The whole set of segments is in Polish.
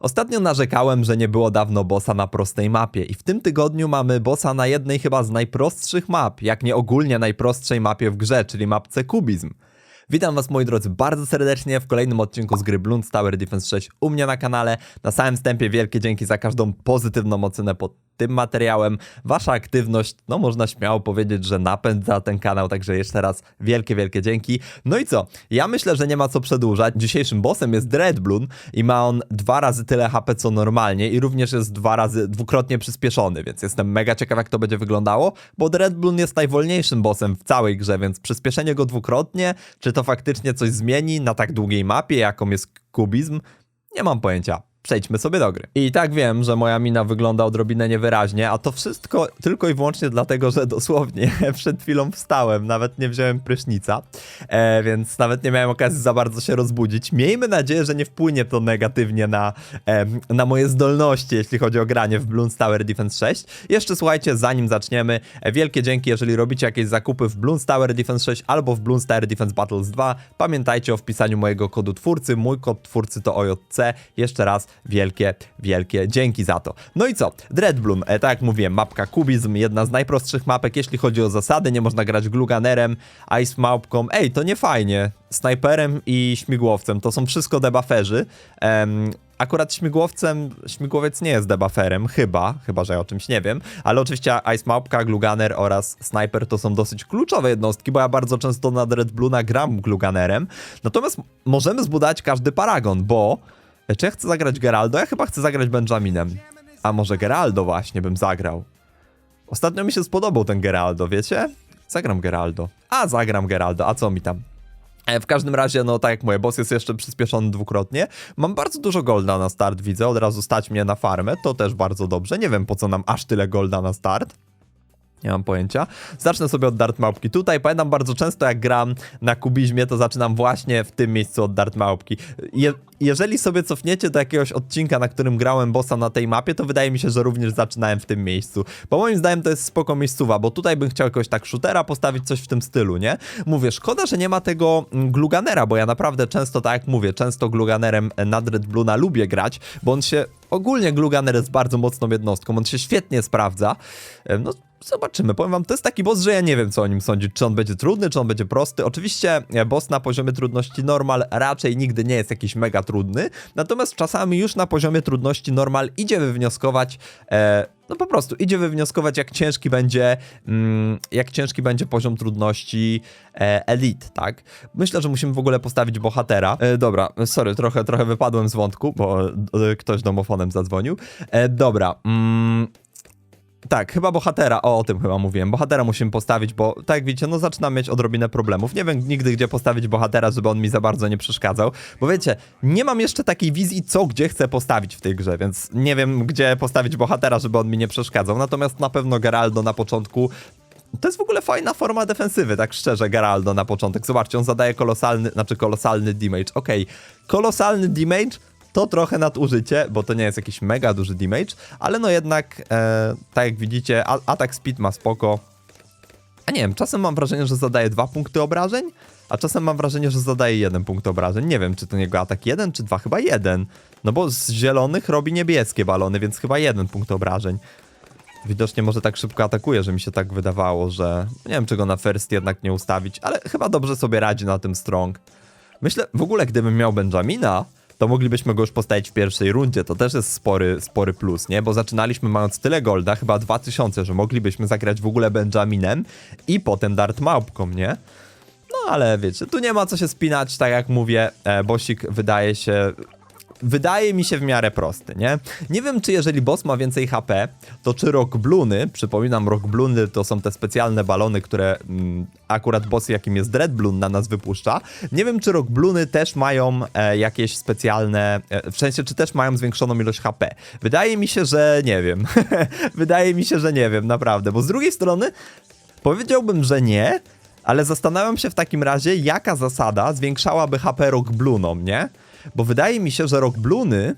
Ostatnio narzekałem, że nie było dawno bossa na prostej mapie i w tym tygodniu mamy bossa na jednej chyba z najprostszych map, jak nie ogólnie najprostszej mapie w grze, czyli mapce Kubizm. Witam was moi drodzy bardzo serdecznie w kolejnym odcinku z gry Bloons Tower Defense 6 u mnie na kanale. Na samym wstępie wielkie dzięki za każdą pozytywną ocenę pod tym materiałem. Wasza aktywność, no można śmiało powiedzieć, że napędza ten kanał, także jeszcze raz wielkie, wielkie dzięki. No i co? Ja myślę, że nie ma co przedłużać. Dzisiejszym bossem jest Dreadbloon i ma on dwa razy tyle HP co normalnie i również jest dwa razy, dwukrotnie przyspieszony, więc jestem mega ciekaw jak to będzie wyglądało, bo Dreadbloon jest najwolniejszym bossem w całej grze, więc przyspieszenie go dwukrotnie, czy to faktycznie coś zmieni na tak długiej mapie, jaką jest kubizm? Nie mam pojęcia. Przejdźmy sobie do gry. I tak wiem, że moja mina wygląda odrobinę niewyraźnie, a to wszystko tylko i wyłącznie dlatego, że dosłownie przed chwilą wstałem, nawet nie wziąłem prysznica, e, więc nawet nie miałem okazji za bardzo się rozbudzić. Miejmy nadzieję, że nie wpłynie to negatywnie na, e, na moje zdolności, jeśli chodzi o granie w Bloons Tower Defense 6. Jeszcze słuchajcie, zanim zaczniemy, e, wielkie dzięki, jeżeli robicie jakieś zakupy w Bloons Tower Defense 6 albo w Bloons Tower Defense Battles 2. Pamiętajcie o wpisaniu mojego kodu twórcy. Mój kod twórcy to OJC. Jeszcze raz wielkie, wielkie dzięki za to. No i co? Dreadbloom, e, tak jak mówiłem, mapka kubizm, jedna z najprostszych mapek, jeśli chodzi o zasady, nie można grać gluganerem, ice małpką, ej, to nie fajnie, snajperem i śmigłowcem, to są wszystko debufferzy. Akurat śmigłowcem, śmigłowiec nie jest debufferem, chyba, chyba, że ja o czymś nie wiem, ale oczywiście Ice Małpka, Gluganer oraz Sniper to są dosyć kluczowe jednostki, bo ja bardzo często na Red Bluena gram Gluganerem, natomiast możemy zbudować każdy paragon, bo czy ja chcę zagrać Geraldo? Ja chyba chcę zagrać Benjaminem. A może Geraldo właśnie bym zagrał. Ostatnio mi się spodobał ten Geraldo, wiecie? Zagram Geraldo. A, zagram Geraldo, a co mi tam? E, W każdym razie, no tak jak mówię, boss jest jeszcze przyspieszony dwukrotnie. Mam bardzo dużo golda na start, widzę, od razu stać mnie na farmę, to też bardzo dobrze. Nie wiem po co nam aż tyle golda na start. Nie mam pojęcia. Zacznę sobie od dart małpki. Tutaj pamiętam bardzo często jak gram na kubizmie, to zaczynam właśnie w tym miejscu od dart małpki. Je jeżeli sobie cofniecie do jakiegoś odcinka, na którym grałem bossa na tej mapie, to wydaje mi się, że również zaczynałem w tym miejscu. Bo moim zdaniem to jest spoko miejscowa, bo tutaj bym chciał jakoś tak shootera postawić, coś w tym stylu, nie? Mówię, szkoda, że nie ma tego mm, gluganera, bo ja naprawdę często, tak jak mówię, często gluganerem na Red Bluena lubię grać, bo on się Ogólnie Gluganer jest bardzo mocną jednostką, on się świetnie sprawdza. E, No, zobaczymy. Powiem wam, to jest taki boss, że ja nie wiem, co o nim sądzić. Czy on będzie trudny, czy on będzie prosty. Oczywiście e, boss na poziomie trudności normal raczej nigdy nie jest jakiś mega trudny, natomiast czasami już na poziomie trudności normal idzie wywnioskować, e, no po prostu idzie wywnioskować, jak ciężki będzie, mm, jak ciężki będzie poziom trudności e, tak? Myślę, że musimy w ogóle postawić bohatera. E, dobra, sorry, trochę, trochę wypadłem z wątku, bo e, ktoś domofonem zadzwonił. E, dobra, mm, tak, chyba bohatera, o, o tym chyba mówiłem. Bohatera musimy postawić, bo tak jak widzicie, no zaczynam mieć odrobinę problemów. Nie wiem nigdy, gdzie postawić bohatera, żeby on mi za bardzo nie przeszkadzał. Bo wiecie, nie mam jeszcze takiej wizji, co gdzie chcę postawić w tej grze, więc nie wiem, gdzie postawić bohatera, żeby on mi nie przeszkadzał. Natomiast na pewno Geraldo na początku to jest w ogóle fajna forma defensywy, tak szczerze, Geraldo na początek. Zobaczcie, on zadaje kolosalny, znaczy kolosalny damage. Okej, kolosalny damage to trochę nadużycie, bo to nie jest jakiś mega duży damage, ale no jednak, e, tak jak widzicie, atak speed ma spoko. A nie wiem, czasem mam wrażenie, że zadaje dwa punkty obrażeń, a czasem mam wrażenie, że zadaje jeden punkt obrażeń. Nie wiem, czy to niego atak jeden, czy dwa, chyba jeden. No bo z zielonych robi niebieskie balony, więc chyba jeden punkt obrażeń. Widocznie może tak szybko atakuje, że mi się tak wydawało, że nie wiem, czego na first jednak nie ustawić, ale chyba dobrze sobie radzi na tym strong. Myślę, w ogóle gdybym miał Benjamina, to moglibyśmy go już postawić w pierwszej rundzie. To też jest spory, spory plus, nie? Bo zaczynaliśmy mając tyle golda, chyba 2000, że moglibyśmy zagrać w ogóle Benjaminem i potem Dart Małpką, nie? No ale wiecie, tu nie ma co się spinać, tak jak mówię, e, Bosik wydaje się wydaje mi się w miarę prosty, nie? Nie wiem, czy jeżeli boss ma więcej HP, to czy Rock Bluny, przypominam, Rock Bluny to są te specjalne balony, które mm, akurat boss, jakim jest Dread Bloon, na nas wypuszcza. Nie wiem, czy Rock Bluny też mają e, jakieś specjalne, e, w sensie, czy też mają zwiększoną ilość HP. Wydaje mi się, że nie wiem. wydaje mi się, że nie wiem, naprawdę, bo z drugiej strony powiedziałbym, że nie, ale zastanawiam się w takim razie, jaka zasada zwiększałaby HP Rock Bluenom, nie? Bo wydaje mi się, że Rock Bluny,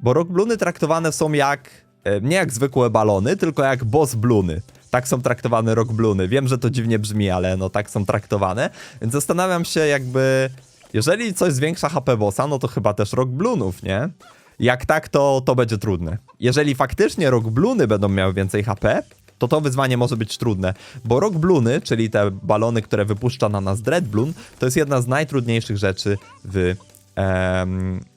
bo Rock Bluny traktowane są jak, e, nie jak zwykłe balony, tylko jak boss Bluny. Tak są traktowane Rock Bluny. Wiem, że to dziwnie brzmi, ale no tak są traktowane. Więc zastanawiam się jakby, jeżeli coś zwiększa HP bossa, no to chyba też Rock Blunów, nie? Jak tak, to to będzie trudne. Jeżeli faktycznie Rock Bluny będą miały więcej HP, to to wyzwanie może być trudne, bo Rock Bluny, czyli te balony, które wypuszcza na nas Dread Bloon, to jest jedna z najtrudniejszych rzeczy w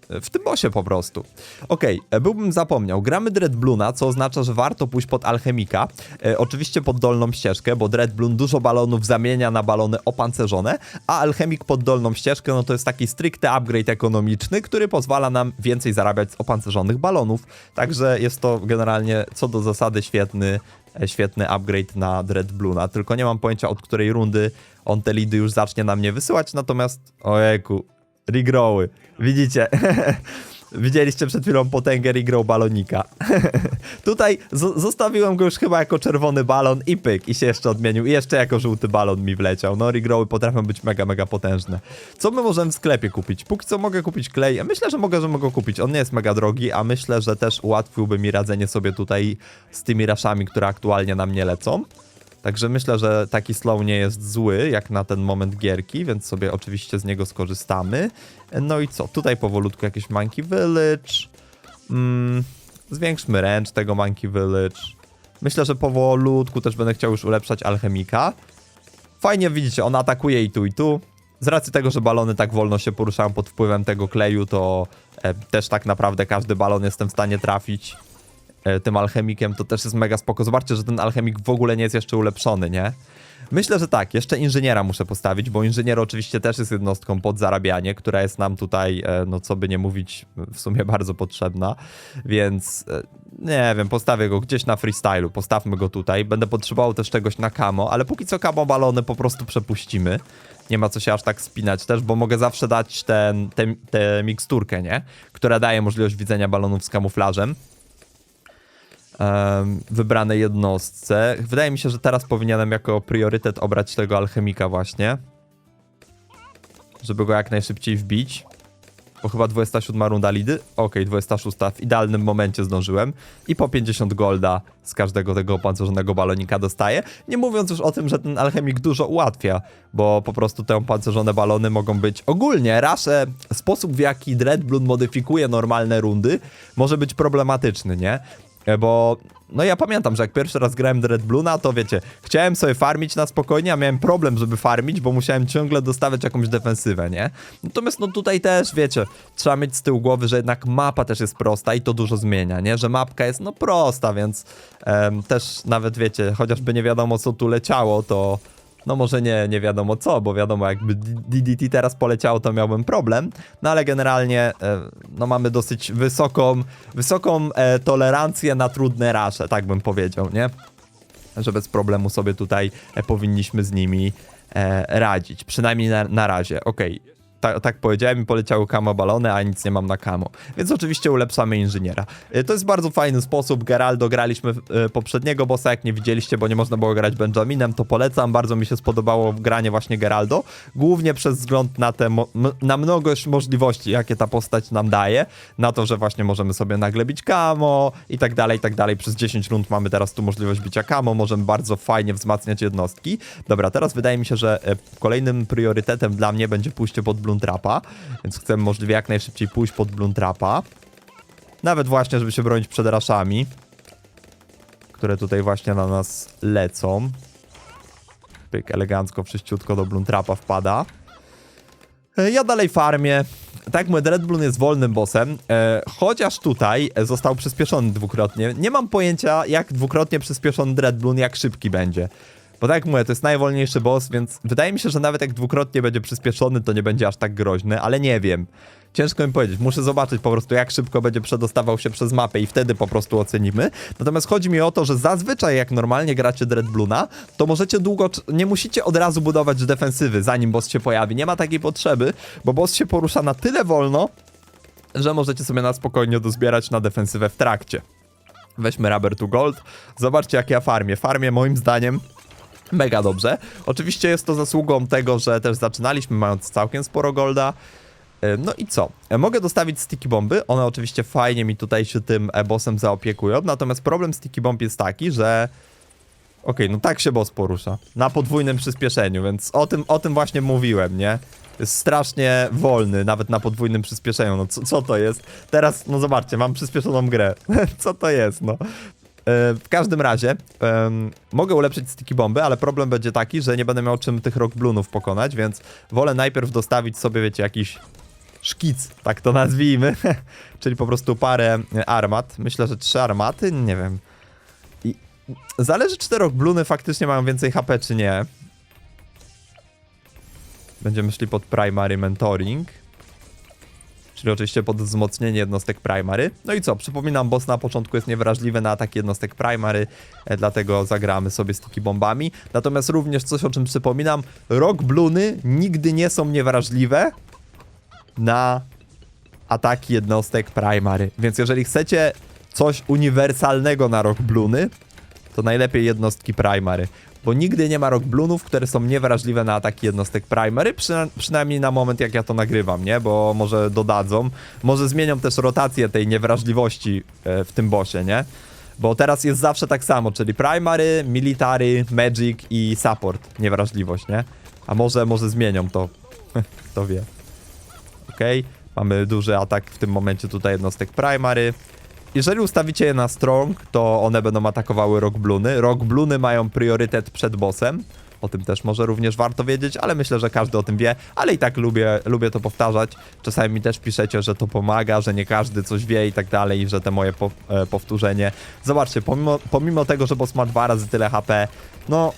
w tym bosie po prostu. Okej, e, byłbym zapomniał. Gramy Dread Bloona, co oznacza, że warto pójść pod Alchemika. E, oczywiście pod dolną ścieżkę, bo Dread Bloon dużo balonów zamienia na balony opancerzone, a Alchemik pod dolną ścieżkę, no to jest taki stricte upgrade ekonomiczny, który pozwala nam więcej zarabiać z opancerzonych balonów. Także jest to generalnie co do zasady świetny, e, świetny upgrade na Dread Bloona. Tylko nie mam pojęcia od której rundy on te lidy już zacznie na mnie wysyłać, natomiast ojejku, Rigroły. Widzicie? Widzieliście przed chwilą potęgę Rigrow balonika. Tutaj zo- zostawiłem go już chyba jako czerwony balon i pyk, i się jeszcze odmienił. I jeszcze jako żółty balon mi wleciał. No, Rigrowy potrafią być mega, mega potężne. Co my możemy w sklepie kupić? Póki co mogę kupić klej. Myślę, że mogę, że mogę kupić. On nie jest mega drogi, a myślę, że też ułatwiłby mi radzenie sobie tutaj z tymi raszami, które aktualnie na mnie lecą. Także myślę, że taki slow nie jest zły, jak na ten moment gierki, więc sobie oczywiście z niego skorzystamy. No i co? Tutaj powolutku jakieś Monkey Village. Mm, zwiększmy ręcz tego Monkey Village. Myślę, że powolutku też będę chciał już ulepszać alchemika. Fajnie widzicie, on atakuje i tu i tu. Z racji tego, że balony tak wolno się poruszają pod wpływem tego kleju, to e, też tak naprawdę każdy balon jestem w stanie trafić tym alchemikiem, to też jest mega spoko. Zobaczcie, że ten alchemik w ogóle nie jest jeszcze ulepszony, nie? Myślę, że tak, jeszcze inżyniera muszę postawić, bo inżynier oczywiście też jest jednostką pod zarabianie, która jest nam tutaj, e, no co by nie mówić, w sumie bardzo potrzebna, więc e, nie wiem, postawię go gdzieś na freestylu, postawmy go tutaj. Będę potrzebował też czegoś na kamo, ale póki co kamo balony po prostu przepuścimy. Nie ma co się aż tak spinać też, bo mogę zawsze dać tę tę miksturkę, nie? Która daje możliwość widzenia balonów z kamuflażem em, wybranej jednostce. Wydaje mi się, że teraz powinienem jako priorytet obrać tego alchemika właśnie. Żeby go jak najszybciej wbić. Bo chyba 27 runda lidy. Okej, 26 w idealnym momencie zdążyłem. I po 50 golda z każdego tego opancerzonego balonika dostaję. Nie mówiąc już o tym, że ten alchemik dużo ułatwia, bo po prostu te opancerzone balony mogą być ogólnie rasze. Sposób w jaki Dread Blood modyfikuje normalne rundy może być problematyczny, nie? E, Bo no ja pamiętam, że jak pierwszy raz grałem Red Bloona, to wiecie, chciałem sobie farmić na spokojnie, a miałem problem, żeby farmić, bo musiałem ciągle dostawiać jakąś defensywę, nie? Natomiast no tutaj też, wiecie, trzeba mieć z tyłu głowy, że jednak mapa też jest prosta i to dużo zmienia, nie? Że mapka jest no prosta, więc em, też nawet wiecie, chociażby nie wiadomo co tu leciało, to no może nie, nie wiadomo co, bo wiadomo, jakby DDT teraz poleciało, to miałbym problem. No ale generalnie, e, no mamy dosyć wysoką, wysoką e, tolerancję na trudne rasze, tak bym powiedział, nie? Że bez problemu sobie tutaj e, powinniśmy z nimi radzić. Przynajmniej na, na razie. Okej. Ta, tak powiedziałem i poleciały kamo balony, a nic nie mam na kamo. Więc oczywiście ulepszamy inżyniera. E, To jest bardzo fajny sposób. Geraldo graliśmy e, poprzedniego bossa, jak nie widzieliście, bo nie można było grać Benjaminem, to polecam. Bardzo mi się spodobało granie właśnie Geraldo. Głównie przez wzgląd na, te na mnogość możliwości, jakie ta postać nam daje. Na to, że właśnie możemy sobie nagle bić kamo i tak dalej, i tak dalej. Przez 10 rund mamy teraz tu możliwość bicia kamo. Możemy bardzo fajnie wzmacniać jednostki. Dobra, teraz wydaje mi się, że e, kolejnym priorytetem dla mnie będzie pójście pod Bluntrapa, więc chcę możliwie jak najszybciej pójść pod Bluntrapa. Nawet właśnie, żeby się bronić przed raszami, które tutaj właśnie na nas lecą. Pyk, elegancko, wszyściutko do Bluntrapa wpada. E, Ja dalej farmię. Tak jak mówię, Red Bloon jest wolnym bossem, e, chociaż tutaj został przyspieszony dwukrotnie. Nie mam pojęcia, jak dwukrotnie przyspieszony Red Bloon, jak szybki będzie. Bo tak jak mówię, to jest najwolniejszy boss, więc wydaje mi się, że nawet jak dwukrotnie będzie przyspieszony, to nie będzie aż tak groźny, ale nie wiem. Ciężko mi powiedzieć, muszę zobaczyć po prostu, jak szybko będzie przedostawał się przez mapę i wtedy po prostu ocenimy. Natomiast chodzi mi o to, że zazwyczaj jak normalnie gracie Dread Bloona, to możecie długo, nie musicie od razu budować defensywy, zanim boss się pojawi. Nie ma takiej potrzeby, bo boss się porusza na tyle wolno, że możecie sobie na spokojnie dozbierać na defensywę w trakcie. Weźmy Rubber to Gold. Zobaczcie, jak ja farmię. Farmię moim zdaniem mega dobrze. Oczywiście jest to zasługą tego, że też zaczynaliśmy mając całkiem sporo golda. E, No i co? E, Mogę dostawić sticky bomby. One oczywiście fajnie mi tutaj się tym e, bossem zaopiekują. Natomiast problem sticky bomb jest taki, że Okej, no tak się boss porusza. Na podwójnym przyspieszeniu, więc o tym, o tym właśnie mówiłem, nie? Jest strasznie wolny, nawet na podwójnym przyspieszeniu. No co, co to jest? Teraz, no zobaczcie, mam przyspieszoną grę. co to jest, no? E, W każdym razie em, mogę ulepszyć sticky bomby, ale problem będzie taki, że nie będę miał czym tych rock bloonów pokonać, więc wolę najpierw dostawić sobie, wiecie, jakiś szkic, tak to nazwijmy, czyli po prostu parę armat. Myślę, że trzy armaty, nie wiem. I zależy, czy te rock bloony faktycznie mają więcej HP, czy nie. Będziemy szli pod primary mentoring. Czyli oczywiście pod wzmocnienie jednostek primary. No i co? Przypominam, boss na początku jest niewrażliwy na ataki jednostek primary, e, dlatego zagramy sobie sticky bombami. Natomiast również coś, o czym przypominam, rock bloony nigdy nie są niewrażliwe na ataki jednostek primary. Więc jeżeli chcecie coś uniwersalnego na rock bloony, to najlepiej jednostki primary. Bo nigdy nie ma rock bloonów, które są niewrażliwe na ataki jednostek primary, przyna przynajmniej na moment jak ja to nagrywam, nie? Bo może dodadzą, może zmienią też rotację tej niewrażliwości e, w tym bossie, nie? Bo teraz jest zawsze tak samo, czyli primary, military, magic i support, niewrażliwość, nie? A może, może zmienią to, kto wie. Okej, mamy duży atak w tym momencie tutaj jednostek primary. Jeżeli ustawicie je na strong, to one będą atakowały rock bloony. Rock bloony mają priorytet przed bossem. O tym też może również warto wiedzieć, ale myślę, że każdy o tym wie, ale i tak lubię, lubię to powtarzać. Czasami mi też piszecie, że to pomaga, że nie każdy coś wie i tak dalej, i że te moje po, e, powtórzenie. Zobaczcie, pomimo, pomimo tego, że boss ma dwa razy tyle HP, no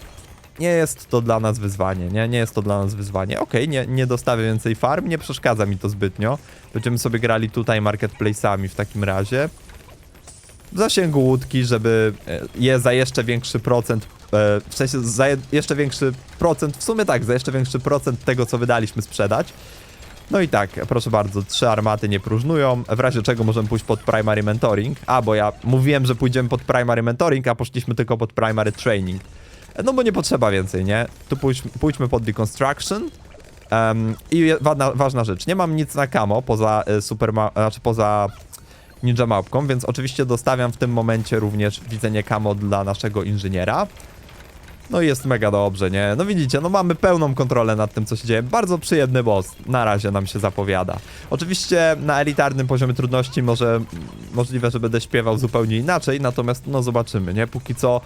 nie jest to dla nas wyzwanie, nie? Nie jest to dla nas wyzwanie. Okej, nie, nie dostawię więcej farm, nie przeszkadza mi to zbytnio. Będziemy sobie grali tutaj marketplace'ami w takim razie. W zasięgu łódki, żeby e, je za jeszcze większy procent, e, w sensie za je, jeszcze większy procent, w sumie tak, za jeszcze większy procent tego, co wydaliśmy sprzedać. No i tak, proszę bardzo, trzy armaty nie próżnują, w razie czego możemy pójść pod primary mentoring. A, bo ja mówiłem, że pójdziemy pod primary mentoring, a poszliśmy tylko pod primary training. No bo nie potrzeba więcej, nie? Tu pójdź, pójdźmy pod deconstruction. Um, I je- ważna, rzecz, nie mam nic na camo poza y, super, znaczy poza ninja więc oczywiście dostawiam w tym momencie również widzenie camo dla naszego inżyniera. No i jest mega dobrze, nie? No widzicie, no mamy pełną kontrolę nad tym, co się dzieje. Bardzo przyjemny boss, na razie nam się zapowiada. Oczywiście na elitarnym poziomie trudności może możliwe, że będę śpiewał zupełnie inaczej, natomiast no zobaczymy, nie? Póki co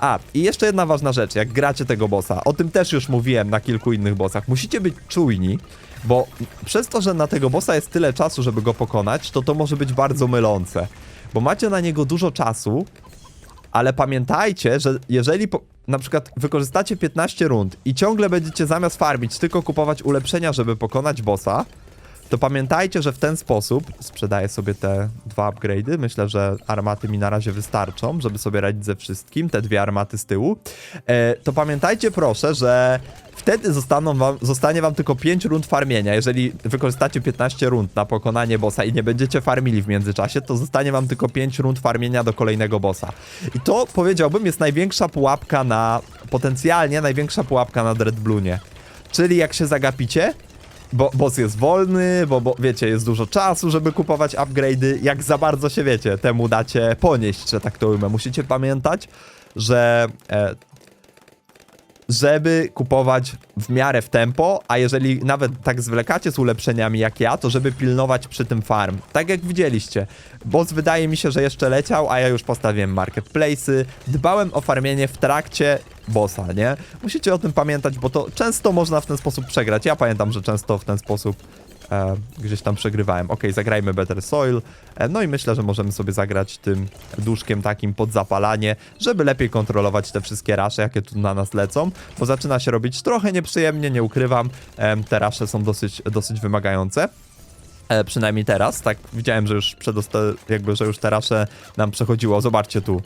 a, i jeszcze jedna ważna rzecz, jak gracie tego bossa, o tym też już mówiłem na kilku innych bossach, musicie być czujni, bo przez to, że na tego bossa jest tyle czasu, żeby go pokonać, to to może być bardzo mylące. Bo macie na niego dużo czasu, ale pamiętajcie, że jeżeli po, na przykład wykorzystacie 15 rund i ciągle będziecie zamiast farmić tylko kupować ulepszenia, żeby pokonać bossa, to pamiętajcie, że w ten sposób sprzedaję sobie te dwa upgrade'y. Myślę, że armaty mi na razie wystarczą, żeby sobie radzić ze wszystkim, te dwie armaty z tyłu. E, to pamiętajcie proszę, że wtedy zostaną wam, zostanie wam tylko 5 rund farmienia. Jeżeli wykorzystacie 15 rund na pokonanie bossa i nie będziecie farmili w międzyczasie, to zostanie wam tylko 5 rund farmienia do kolejnego bossa. I to powiedziałbym jest największa pułapka na, potencjalnie największa pułapka na Dread Bluenie. Czyli jak się zagapicie, bo boss jest wolny, bo, bo wiecie, jest dużo czasu, żeby kupować upgrade'y. Jak za bardzo się wiecie, temu dacie ponieść, że tak to ujmę. Musicie pamiętać, że e, żeby kupować w miarę w tempo, a jeżeli nawet tak zwlekacie z ulepszeniami jak ja, to żeby pilnować przy tym farm. Tak jak widzieliście, boss wydaje mi się, że jeszcze leciał, a ja już postawiłem marketplace'y, dbałem o farmienie w trakcie bossa, nie? Musicie o tym pamiętać, bo to często można w ten sposób przegrać. Ja pamiętam, że często w ten sposób e, gdzieś tam przegrywałem. Ok, zagrajmy Better Soil. E, no i myślę, że możemy sobie zagrać tym duszkiem takim pod zapalanie, żeby lepiej kontrolować te wszystkie rasze, jakie tu na nas lecą, bo zaczyna się robić trochę nieprzyjemnie, nie ukrywam. E, te rasze są dosyć, dosyć wymagające. E, przynajmniej teraz, tak widziałem, że już przedosta- jakby, że już te rasze nam przechodziło. Zobaczcie tu.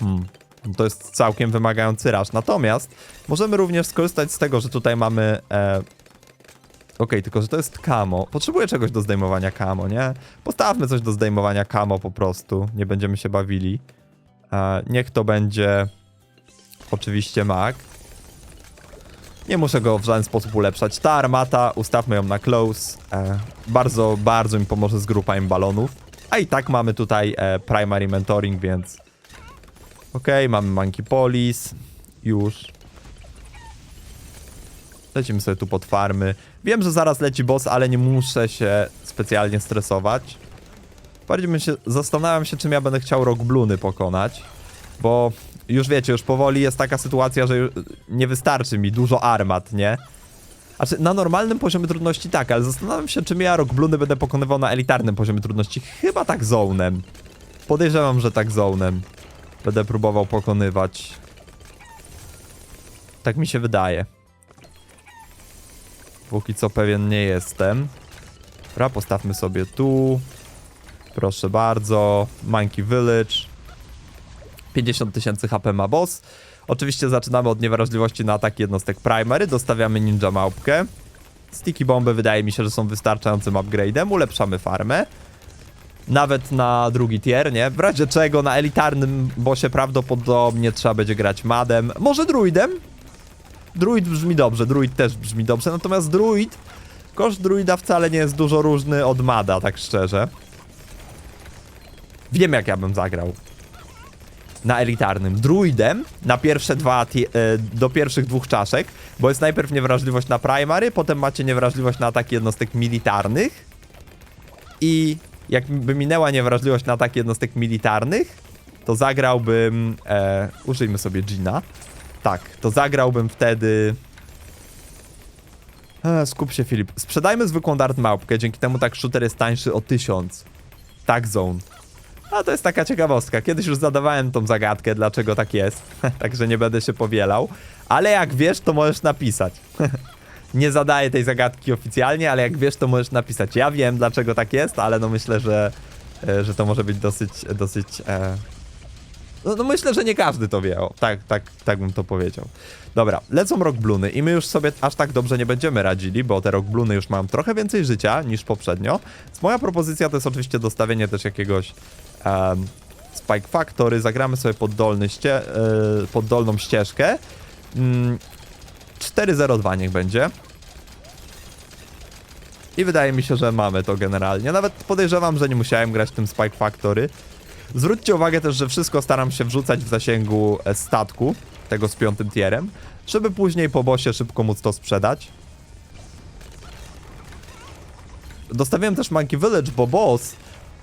Hmm. To jest całkiem wymagający rasz. Natomiast możemy również skorzystać z tego, że tutaj mamy e, Okej, tylko że to jest kamo. Potrzebuję czegoś do zdejmowania kamo, nie? Postawmy coś do zdejmowania kamo po prostu. Nie będziemy się bawili. E, niech to będzie oczywiście mag. Nie muszę go w żaden sposób ulepszać. Ta armata, ustawmy ją na close. E, bardzo, bardzo mi pomoże z grupaniem balonów. A i tak mamy tutaj e, primary mentoring, więc Okej, mamy Monkey Polis. Już. Lecimy sobie tu pod farmy. Wiem, że zaraz leci boss, ale nie muszę się specjalnie stresować. Bardziej się, zastanawiam się, czym ja będę chciał Rock Bluny pokonać. Bo już wiecie, już powoli jest taka sytuacja, że nie wystarczy mi dużo armat, nie? Znaczy, na normalnym poziomie trudności tak, ale zastanawiam się, czym ja Rock Bluny będę pokonywał na elitarnym poziomie trudności. Chyba tak zonem. Podejrzewam, że tak zonem. Będę próbował pokonywać. Tak mi się wydaje. Póki co pewien nie jestem. Dobra, postawmy sobie tu. Proszę bardzo. Monkey Village. 50 tysięcy HP ma boss. Oczywiście zaczynamy od niewrażliwości na ataki jednostek primary. Dostawiamy ninja małpkę. Sticky bomby wydaje mi się, że są wystarczającym upgrade'em. Ulepszamy farmę. Nawet na drugi tier, nie? W razie czego na elitarnym bossie prawdopodobnie trzeba będzie grać madem. Może druidem? Druid brzmi dobrze, druid też brzmi dobrze, natomiast druid, koszt druida wcale nie jest dużo różny od mada, tak szczerze. Wiem jak ja bym zagrał. Na elitarnym. Druidem na pierwsze dwa, e, do pierwszych dwóch czaszek, bo jest najpierw niewrażliwość na primary, potem macie niewrażliwość na ataki jednostek militarnych i jakby minęła niewrażliwość na ataki jednostek militarnych, to zagrałbym, e, użyjmy sobie Gina, tak, to zagrałbym wtedy. E, skup się, Filip. Sprzedajmy zwykłą dart małpkę, dzięki temu tak shooter jest tańszy o 1000. Tak, zone. A to jest taka ciekawostka. Kiedyś już zadawałem tą zagadkę, dlaczego tak jest. Także nie będę się powielał. Ale jak wiesz, to możesz napisać. nie zadaję tej zagadki oficjalnie, ale jak wiesz, to możesz napisać. Ja wiem, dlaczego tak jest, ale no myślę, że, e, że to może być dosyć, dosyć e, no, no myślę, że nie każdy to wie. O, tak, tak, tak bym to powiedział. Dobra, lecą rock bluny i my już sobie aż tak dobrze nie będziemy radzili, bo te rock bluny już mają trochę więcej życia niż poprzednio. Więc moja propozycja to jest oczywiście dostawienie też jakiegoś em, Spike Factory. Zagramy sobie pod, dolny ście, e, pod dolną ścieżkę. Mm, 4-0-2 niech będzie. I wydaje mi się, że mamy to generalnie. Nawet podejrzewam, że nie musiałem grać tym Spike Factory. Zwróćcie uwagę też, że wszystko staram się wrzucać w zasięgu e, statku, tego z piątym tierem, żeby później po bosie szybko móc to sprzedać. Dostawiłem też Monkey Village, bo boss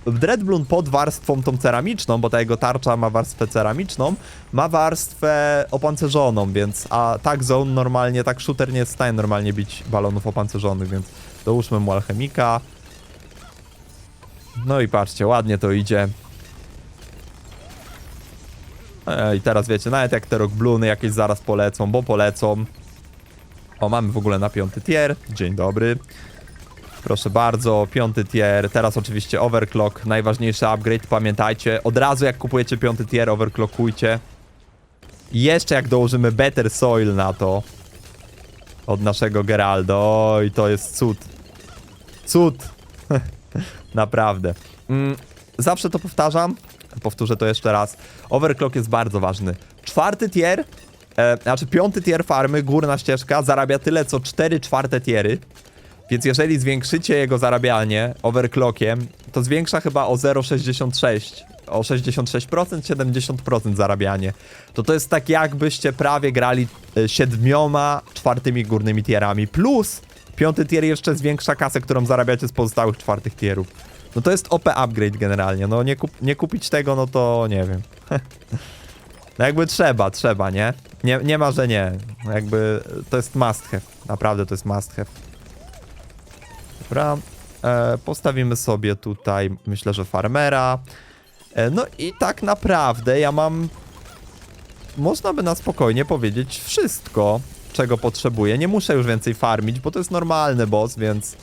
Dreadbloom pod warstwą tą ceramiczną, bo ta jego tarcza ma warstwę ceramiczną, ma warstwę opancerzoną, więc a tak zone normalnie, tak shooter nie jest w stanie normalnie bić balonów opancerzonych, więc dołóżmy mu alchemika. No i patrzcie, ładnie to idzie. E, I teraz wiecie, nawet jak te rock bluny jakieś zaraz polecą, bo polecą. O, mamy w ogóle na piąty tier. Dzień dobry. Proszę bardzo, piąty tier. Teraz oczywiście overclock, najważniejszy upgrade. Pamiętajcie, od razu jak kupujecie piąty tier, overclockujcie. Jeszcze jak dołożymy better soil na to od naszego Geraldo, oj, to jest cud. Cud. Naprawdę. Mm, zawsze to powtarzam. Powtórzę to jeszcze raz. Overclock jest bardzo ważny. Czwarty tier, e, znaczy piąty tier farmy, górna ścieżka, zarabia tyle co cztery czwarte tiery. Więc jeżeli zwiększycie jego zarabianie overclockiem, to zwiększa chyba o 0,66. O 66%, 70% zarabianie. To to jest tak jakbyście prawie grali e, siedmioma czwartymi górnymi tierami. Plus piąty tier jeszcze zwiększa kasę, którą zarabiacie z pozostałych czwartych tierów. No to jest OP upgrade generalnie. No nie, kup nie kupić tego, no to nie wiem. No jakby trzeba, trzeba, nie? Nie, nie ma, że nie. Jakby to jest must have. Naprawdę to jest must have. Dobra. E, postawimy sobie tutaj, myślę, że farmera. E, no i tak naprawdę ja mam... Można by na spokojnie powiedzieć wszystko, czego potrzebuję. Nie muszę już więcej farmić, bo to jest normalny boss, więc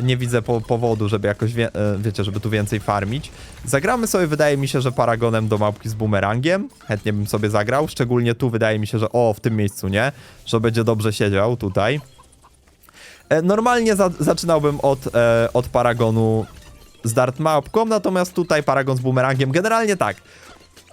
nie widzę po powodu, żeby jakoś, wie, e, wiecie, żeby tu więcej farmić. Zagramy sobie, wydaje mi się, że paragonem do małpki z bumerangiem. Chętnie bym sobie zagrał, szczególnie tu wydaje mi się, że o, w tym miejscu, nie? Że będzie dobrze siedział tutaj. E, Normalnie za zaczynałbym od, e, od Paragonu z Dart Małpką, natomiast tutaj Paragon z Boomerangiem. Generalnie tak.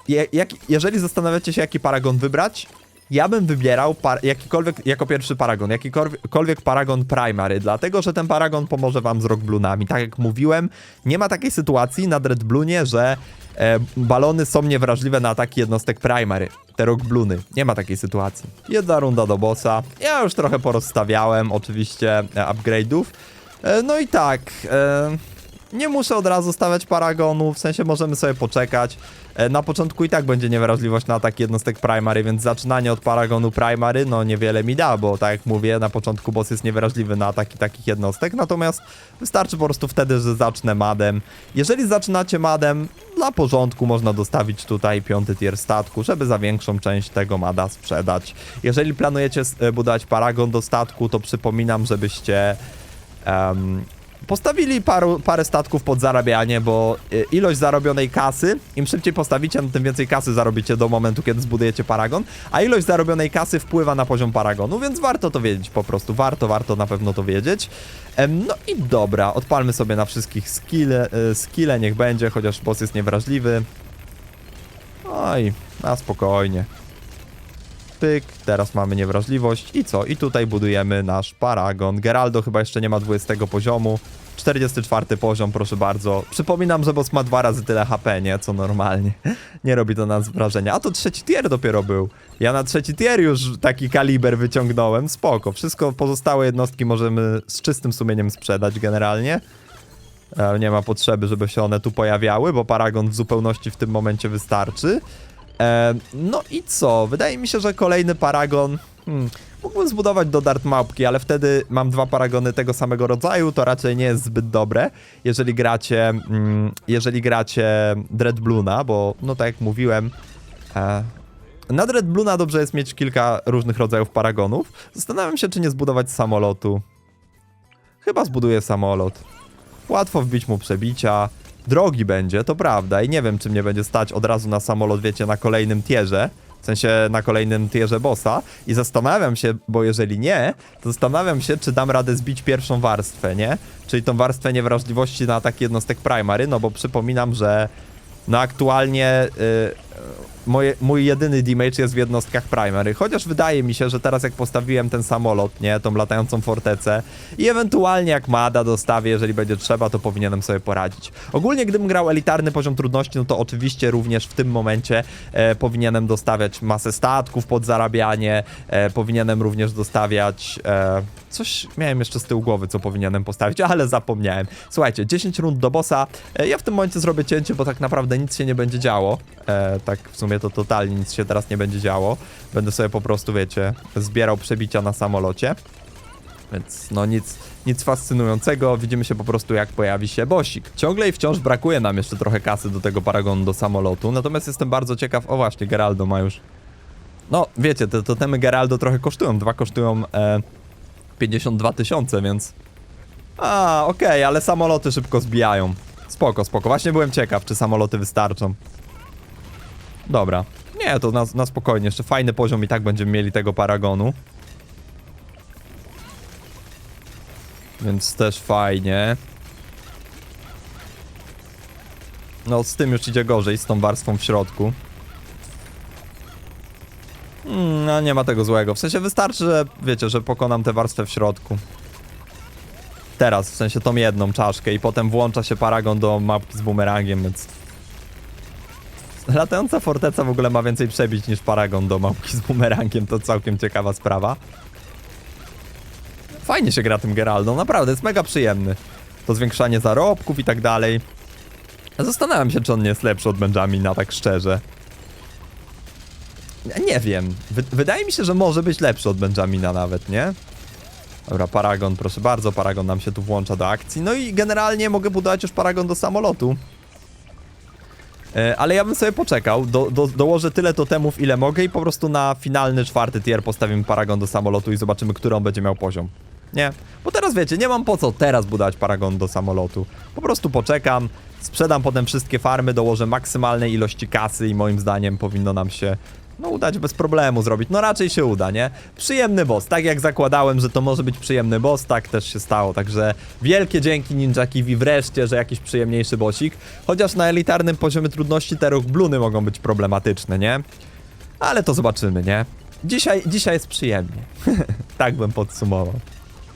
Je, jak, jeżeli zastanawiacie się, jaki Paragon wybrać, ja bym wybierał jakikolwiek, jako pierwszy Paragon, jakikolwiek Paragon Primary, dlatego, że ten Paragon pomoże wam z Rock Bloonami. Tak jak mówiłem, nie ma takiej sytuacji na Dread Bloonie, że e, balony są niewrażliwe na ataki jednostek primary. Te rock bluny. Nie ma takiej sytuacji. Jedna runda do bossa. Ja już trochę porozstawiałem oczywiście e, upgrade'ów. E, no i tak, e, nie muszę od razu stawiać paragonu, w sensie możemy sobie poczekać. E, Na początku i tak będzie niewrażliwość na ataki jednostek primary, więc zaczynanie od paragonu primary no niewiele mi da, bo tak jak mówię, na początku boss jest niewrażliwy na ataki takich jednostek, natomiast wystarczy po prostu wtedy, że zacznę madem. Jeżeli zaczynacie madem, dla porządku można dostawić tutaj piąty tier statku, żeby za większą część tego mada sprzedać. Jeżeli planujecie e, budować paragon do statku, to przypominam, żebyście em, postawili paru, parę statków pod zarabianie, bo y, ilość zarobionej kasy, im szybciej postawicie, no tym więcej kasy zarobicie do momentu, kiedy zbudujecie paragon, a ilość zarobionej kasy wpływa na poziom paragonu, więc warto to wiedzieć po prostu, warto, warto na pewno to wiedzieć. No i dobra, odpalmy sobie na wszystkich skille, skille niech będzie, chociaż boss jest niewrażliwy. Oj, na spokojnie. Pyk, teraz mamy niewrażliwość i co? I tutaj budujemy nasz paragon. Geraldo chyba jeszcze nie ma 20 poziomu. 44 poziom, proszę bardzo. Przypominam, że boss ma dwa razy tyle HP, nie? Co normalnie. Nie robi to na nas wrażenia. A to trzeci tier dopiero był. Ja na trzeci tier już taki kaliber wyciągnąłem. Spoko. Wszystko pozostałe jednostki możemy z czystym sumieniem sprzedać generalnie. E, Nie ma potrzeby, żeby się one tu pojawiały, bo paragon w zupełności w tym momencie wystarczy. E, no i co? Wydaje mi się, że kolejny paragon. Hmm, mógłbym zbudować do Dart Małpki, ale wtedy mam dwa paragony tego samego rodzaju. To raczej nie jest zbyt dobre, jeżeli gracie, mm, jeżeli gracie Dread Bluna, bo no tak jak mówiłem. E, na Dread Bluna dobrze jest mieć kilka różnych rodzajów paragonów. Zastanawiam się, czy nie zbudować samolotu. Chyba zbuduję samolot. Łatwo wbić mu przebicia. Drogi będzie, to prawda. I nie wiem, czy mnie będzie stać od razu na samolot, wiecie, na kolejnym tierze. W sensie na kolejnym tierze bossa. I zastanawiam się, bo jeżeli nie, to zastanawiam się, czy dam radę zbić pierwszą warstwę, nie? Czyli tą warstwę niewrażliwości na ataki jednostek primary, no bo przypominam, że no aktualnie y, moje, mój jedyny damage jest w jednostkach primary, chociaż wydaje mi się, że teraz jak postawiłem ten samolot, nie, tą latającą fortecę i ewentualnie jak Mada dostawię, jeżeli będzie trzeba, to powinienem sobie poradzić. Ogólnie gdybym grał elitarny poziom trudności, no to oczywiście również w tym momencie e, powinienem dostawiać masę statków pod zarabianie, e, powinienem również dostawiać... E, Coś miałem jeszcze z tyłu głowy, co powinienem postawić, ale zapomniałem. Słuchajcie, 10 rund do bossa. E, ja w tym momencie zrobię cięcie, bo tak naprawdę nic się nie będzie działo. E, tak w sumie to totalnie nic się teraz nie będzie działo. Będę sobie po prostu, wiecie, zbierał przebicia na samolocie. Więc no nic, nic fascynującego. Widzimy się po prostu jak pojawi się bosik. Ciągle i wciąż brakuje nam jeszcze trochę kasy do tego paragonu do samolotu. Natomiast jestem bardzo ciekaw. O właśnie, Geraldo ma już. No, wiecie, te totemy Geraldo trochę kosztują. Dwa kosztują e, 52 tysiące, więc. A, okej, ale samoloty szybko zbijają. Spoko, spoko. Właśnie byłem ciekaw, czy samoloty wystarczą. Dobra. Nie, to na, na spokojnie. Jeszcze fajny poziom i tak będziemy mieli tego paragonu. Więc też fajnie. No, z tym już idzie gorzej, z tą warstwą w środku. Mm, no, nie ma tego złego. W sensie wystarczy, że wiecie, że pokonam tę warstwę w środku. Teraz, w sensie tą jedną czaszkę i potem włącza się paragon do mapki z bumerangiem, więc... Latająca forteca w ogóle ma więcej przebić niż paragon do mapki z bumerangiem, to całkiem ciekawa sprawa. Fajnie się gra tym Geraldą, naprawdę, jest mega przyjemny. To zwiększanie zarobków i tak dalej. Zastanawiam się, czy on nie jest lepszy od Benjamina, tak szczerze. Nie wiem. Wy wydaje mi się, że może być lepszy od Benjamina nawet, nie? Dobra, Paragon, proszę bardzo, Paragon nam się tu włącza do akcji. No i generalnie mogę budować już Paragon do samolotu. E, ale ja bym sobie poczekał, do, do, dołożę tyle totemów, ile mogę i po prostu na finalny czwarty tier postawimy Paragon do samolotu i zobaczymy, który on będzie miał poziom. Nie? Bo teraz wiecie, nie mam po co teraz budować Paragon do samolotu. Po prostu poczekam, sprzedam potem wszystkie farmy, dołożę maksymalnej ilości kasy i moim zdaniem powinno nam się no udać bez problemu zrobić. No raczej się uda, nie? Przyjemny boss. Tak jak zakładałem, że to może być przyjemny boss, tak też się stało. Także wielkie dzięki Ninja Kiwi wreszcie, że jakiś przyjemniejszy bossik. Chociaż na elitarnym poziomie trudności te bluny mogą być problematyczne, nie? Ale to zobaczymy, nie? Dzisiaj, dzisiaj jest przyjemnie. tak bym podsumował.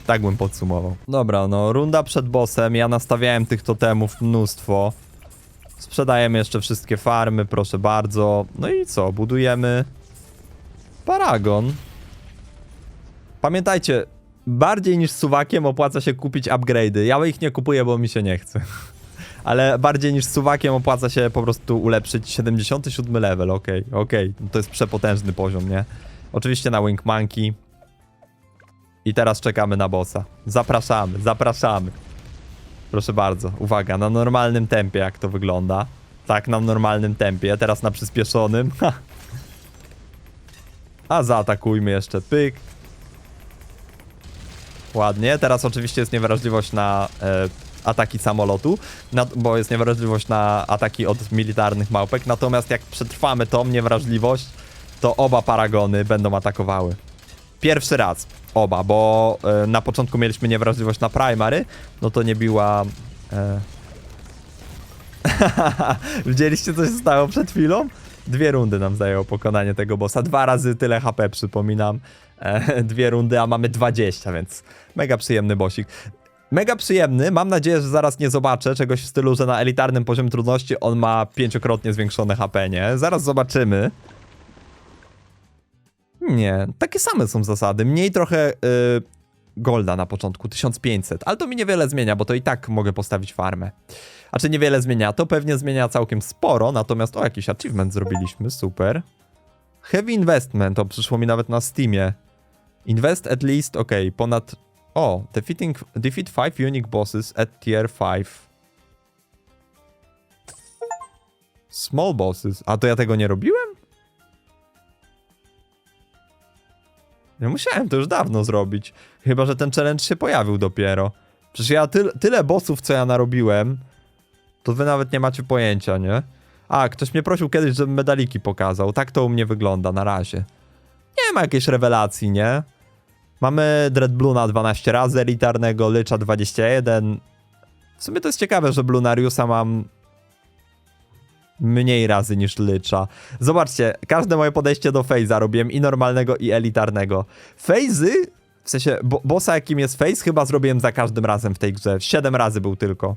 Tak bym podsumował. Dobra, no runda przed bossem. Ja nastawiałem tych totemów mnóstwo. Sprzedajemy jeszcze wszystkie farmy, proszę bardzo. No i co? Budujemy paragon. Pamiętajcie, bardziej niż suwakiem opłaca się kupić upgrade'y. Ja ich nie kupuję, bo mi się nie chce. Ale bardziej niż suwakiem opłaca się po prostu ulepszyć 77 level, okej, okej. To jest przepotężny poziom, nie? Oczywiście na Wing Monkey. I teraz czekamy na bossa. Zapraszamy, zapraszamy. Proszę bardzo, uwaga, na normalnym tempie jak to wygląda. Tak, na normalnym tempie, teraz na przyspieszonym. A zaatakujmy jeszcze, pyk. Ładnie, teraz oczywiście jest niewrażliwość na e, ataki samolotu, na, bo jest niewrażliwość na ataki od militarnych małpek, natomiast jak przetrwamy tą niewrażliwość, to oba paragony będą atakowały. Pierwszy raz, oba, bo e, na początku mieliśmy niewrażliwość na primary, no to nie biła... E... Widzieliście co się stało przed chwilą? Dwie rundy nam zajęło pokonanie tego bossa. Dwa razy tyle HP, przypominam. E, dwie rundy, a mamy 20, więc mega przyjemny bossik. Mega przyjemny, mam nadzieję, że zaraz nie zobaczę czegoś w stylu, że na elitarnym poziomie trudności on ma pięciokrotnie zwiększone HP, nie? Zaraz zobaczymy. Nie, takie same są zasady. Mniej trochę y, golda na początku, 1500, ale to mi niewiele zmienia, bo to i tak mogę postawić farmę. A czy niewiele zmienia? To pewnie zmienia całkiem sporo, natomiast o, jakiś achievement zrobiliśmy, super. Heavy investment, to przyszło mi nawet na Steamie. Invest at least, ok, ponad... O, defeating, defeat 5 unique bosses at tier 5. Small bosses. A to ja tego nie robiłem? Ja musiałem to już dawno zrobić. Chyba, że ten challenge się pojawił dopiero. Przecież ja ty, tyle bossów, co ja narobiłem, to wy nawet nie macie pojęcia, nie? A, ktoś mnie prosił kiedyś, żebym medaliki pokazał. Tak to u mnie wygląda na razie. Nie ma jakiejś rewelacji, nie? Mamy Dread Bluna 12 razy, elitarnego Lycza 21. W sumie to jest ciekawe, że Blunariusa mam mniej razy niż Lycza. Zobaczcie, każde moje podejście do Fejza robiłem i normalnego, i elitarnego. Fejzy, w sensie bo bossa jakim jest Fejz, chyba zrobiłem za każdym razem w tej grze. 7 razy był tylko.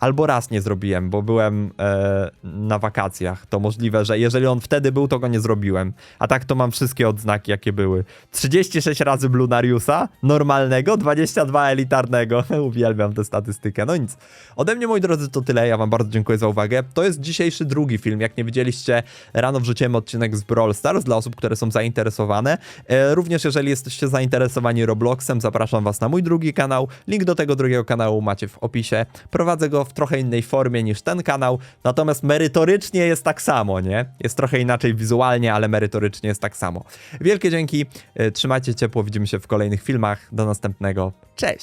Albo raz nie zrobiłem, bo byłem e, na wakacjach. To możliwe, że jeżeli on wtedy był, to go nie zrobiłem. A tak to mam wszystkie odznaki, jakie były. 36 razy Blunariusa, normalnego, 22 elitarnego. Uwielbiam tę statystykę. No nic. Ode mnie, moi drodzy, to tyle. Ja wam bardzo dziękuję za uwagę. To jest dzisiejszy drugi film. Jak nie widzieliście, rano wrzuciłem odcinek z Brawl Stars dla osób, które są zainteresowane. E, również jeżeli jesteście zainteresowani Robloxem, zapraszam was na mój drugi kanał. Link do tego drugiego kanału macie w opisie. Prowadzę go w trochę innej formie niż ten kanał, natomiast merytorycznie jest tak samo, nie? Jest trochę inaczej wizualnie, ale merytorycznie jest tak samo. Wielkie dzięki, e, trzymajcie ciepło, widzimy się w kolejnych filmach. Do następnego. Cześć!